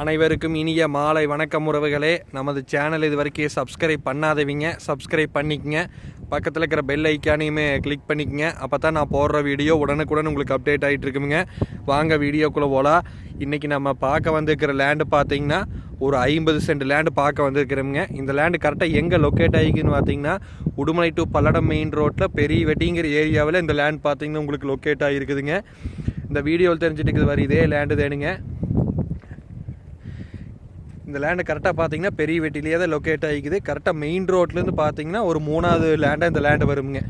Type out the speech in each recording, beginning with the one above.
அனைவருக்கும் இனிய மாலை வணக்கம் உறவுகளே. நமது சேனல் இது வரைக்கும் சப்ஸ்கிரைப் பண்ணாதவங்க. சப்ஸ்கிரைப் பண்ணிக்கங்க. பக்கத்தில் இருக்கிற பெல் ஐக்கானையுமே கிளிக் பண்ணிக்கங்க. அப்போ தான் நான் போடுற வீடியோ உடனுக்குடன் உங்களுக்கு அப்டேட் ஆகிட்டு இருக்குங்க வாங்க வீடியோக்குள்ளே போகலாம் இன்றைக்கி நம்ம பார்க்க வந்திருக்கிற லேண்டு பார்த்தீங்கன்னா ஒரு ஐம்பது சென்ட் லேண்டு பார்க்க வந்திருக்கிறோமுங்க. இந்த லேண்டு கரெக்டாக எங்கே லொக்கேட் ஆகிக்குன்னு பார்த்தீங்கன்னா உடுமலை டு பல்லடம் மெயின் ரோட்டில் பெரிய வெட்டிங்கிற ஏரியாவில் இந்த லேண்ட் பார்த்தீங்கன்னா உங்களுக்கு லொக்கேட் ஆகிருக்குதுங்க. இந்த வீடியோவில் தெரிஞ்சுட்டு இருக்குது வர இதே லேண்டு தேனுங்க. இந்த லேண்டை கரெக்டாக பார்த்தீங்கன்னா பெரிய வெட்டிலேயே தான் லொக்கேட் ஆகிக்குது. கரெக்டாக மெயின் ரோட்லேருந்து பார்த்தீங்கன்னா ஒரு மூணாவது லேண்டாக இந்த லேண்டு வருங்க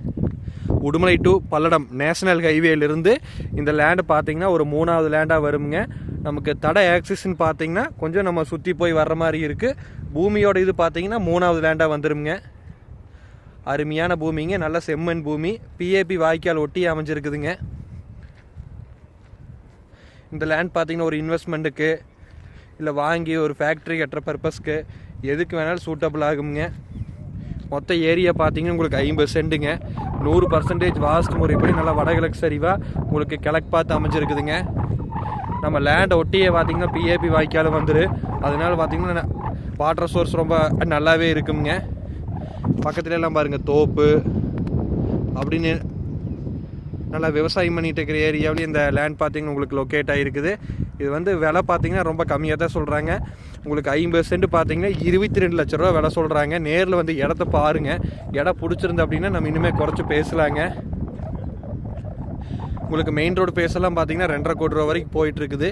உடுமலை டு பல்லடம் நேஷனல் ஹைவேலேருந்து இந்த லேண்டு பார்த்தீங்கன்னா ஒரு மூணாவது லேண்டாக வருங்க நமக்கு தடை ஆக்சிஸ்ன்னு பார்த்தீங்கன்னா கொஞ்சம் நம்ம சுற்றி போய் வர்ற மாதிரி இருக்குது பூமியோட இது பார்த்தீங்கன்னா மூணாவது லேண்டாக வந்துருங்க அருமையான பூமிங்க நல்ல செம்மண் பூமி. பிஏபி வாய்க்கால் ஒட்டி அமைஞ்சிருக்குதுங்க. இந்த லேண்ட் பார்த்தீங்கன்னா ஒரு இன்வெஸ்ட்மெண்ட்டுக்கு இல்லை வாங்கி ஒரு ஃபேக்ட்ரி கட்டுற பர்பஸ்க்கு எதுக்கு வேணாலும் சூட்டபிள் ஆகுங்க மொத்த ஏரியா பார்த்தீங்கன்னா உங்களுக்கு ஐம்பது சென்ட்டுங்க நூறு பர்சன்டேஜ் வாஸ்து முறைப்படி நல்லா வடகிழக்கு சரிவாக உங்களுக்கு கிழக்கு பார்த்து அமைஞ்சிருக்குதுங்க. நம்ம லேண்டை ஒட்டியே பார்த்தீங்கன்னா பிஏபி வாய்க்கால் வந்துரு. அதனால பார்த்தீங்கன்னா வாட்டர் சோர்ஸ் ரொம்ப நல்லாவே இருக்குங்க பக்கத்துல எல்லாம் பாருங்கள் தோப்பு அப்படின்னு நல்லா விவசாயம் பண்ணிகிட்டு இருக்கிற ஏரியாவிலேயே இந்த லேண்ட் பார்த்தீங்கன்னா உங்களுக்கு லொக்கேட் ஆகிருக்குது இது வந்து விலை பார்த்திங்கன்னா ரொம்ப கம்மியாக தான் சொல்கிறாங்க உங்களுக்கு ஐம்பது சென்ட் பார்த்தீங்கன்னா இருபத்தி ரெண்டு லட்ச ரூபா விலை சொல்கிறாங்க நேரில் வந்து இடத்த பாருங்கள் இடம் பிடிச்சிருந்து அப்படின்னா நம்ம இனிமேல் குறைச்சி பேசலாங்க. உங்களுக்கு மெயின் ரோடு பேசலாம் பார்த்தீங்கன்னா ரெண்டரை கோடி ரூபா வரைக்கும் போயிட்டு இருக்குது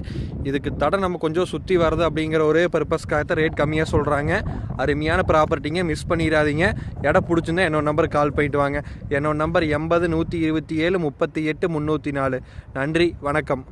இதுக்கு தடை நம்ம கொஞ்சம் சுற்றி வருது அப்படிங்கிற ஒரே பர்பஸ்க்காக தான் ரேட் கம்மியாக சொல்கிறாங்க அருமையான ப்ராப்பர்ட்டிங்க மிஸ் பண்ணிடாதீங்க. இடம் பிடிச்சிருந்தா என்னோட நம்பருக்கு கால் பண்ணிட்டு வாங்க. என்னோட நம்பர் எண்பது நூற்றி இருபத்தி ஏழு முப்பத்தி எட்டு முந்நூற்றி நாலு. நன்றி வணக்கம்.